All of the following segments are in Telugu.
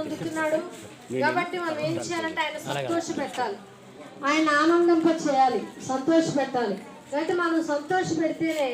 పొందుతున్నాడు కాబట్టి మనం ఏం చేయాలంటే ఆయన సంతోష పెట్టాలి ఆయన ఆనందింప చేయాలి. సంతోష పెట్టాలి కాబట్టి మనం సంతోష పెడితేనే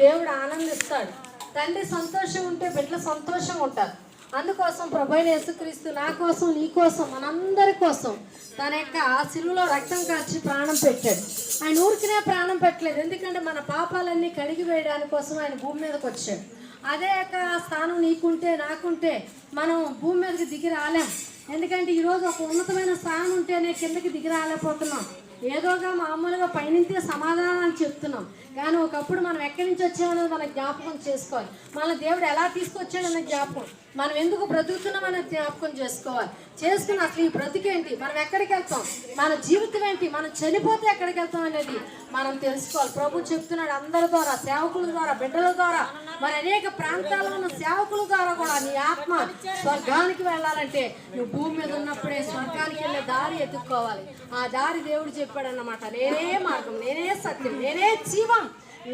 దేవుడు ఆనందిస్తాడు. తండ్రి సంతోషం ఉంటే బిడ్డలు సంతోషం ఉంటారు. అందుకోసం ప్రభు అయిన యేసుక్రీస్తు నా కోసం నీ కోసం మనందరి కోసం తన యొక్క శిలువలో రక్తం కాచి ప్రాణం పెట్టాడు. ఆయన ఊరికినే ప్రాణం పెట్టలేదు. ఎందుకంటే మన పాపాలన్నీ కడిగి వేయడానికి కోసం ఆయన భూమి మీదకి వచ్చాడు. అదే యొక్క స్థానం నీకుంటే నాకుంటే మనం భూమి మీదకి దిగి రాలేం. ఎందుకంటే ఈరోజు ఒక ఉన్నతమైన స్థానం ఉంటేనే కిందకి దిగి రాలేకపోతున్నాం. ఏదోగా మామూలుగా పైనుంచే సమాధానాలు చెప్తున్నాం. కానీ ఒకప్పుడు మనం ఎక్కడి నుంచి వచ్చామనేది మనం జ్ఞాపకం చేసుకోవాలి. మన దేవుడు ఎలా తీసుకొచ్చాడన్న జ్ఞాపకం. మనం ఎందుకు బ్రతుకుతున్నామనే జ్ఞాపకం చేసుకోవాలి. చేసుకుని అసలు ఈ బ్రతికేంటి? మనం ఎక్కడికి వెళ్తాం? మన జీవితం ఏంటి? మనం చనిపోతే ఎక్కడికి వెళ్తాం అనేది మనం తెలుసుకోవాలి. ప్రభు చెప్తున్నాడు అందరి ద్వారా సేవకుల ద్వారా బిడ్డల ద్వారా మరి అనేక ప్రాంతాల్లో ఉన్న సేవకుల ద్వారా కూడా నీ ఆత్మ స్వర్గానికి వెళ్ళాలంటే నువ్వు భూమి మీద ఉన్నప్పుడే స్వర్గానికి వెళ్ళే దారి ఎత్తుక్కోవాలి ఆ దారి దేవుడు చెప్పాడన్నమాట. నేనే మార్గం నేనే సత్యం నేనే జీవం.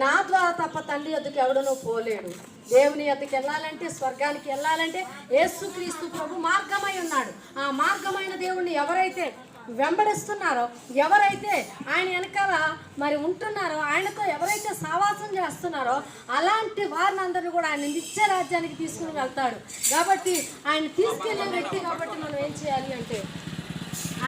నా ద్వారా తప్ప తండ్రి ఎద్దుకు ఎవడనూ పోలేడు. దేవుని ఎద్దుకు వెళ్ళాలంటే స్వర్గానికి వెళ్ళాలంటే యేసుక్రీస్తు ప్రభు మార్గమై ఉన్నాడు. ఆ మార్గమైన దేవుణ్ణి ఎవరైతే వెంబడిస్తున్నారో ఎవరైతే ఆయన వెనకాల మరి ఉంటున్నారో ఆయనతో ఎవరైతే సావాసం చేస్తున్నారో అలాంటి వారిని అందరినీ కూడా ఆయన నిత్య రాజ్యానికి తీసుకుని వెళ్తాడు. కాబట్టి ఆయన తీసుకెళ్ళే వ్యక్తి కాబట్టి మనం ఏం చేయాలి అంటే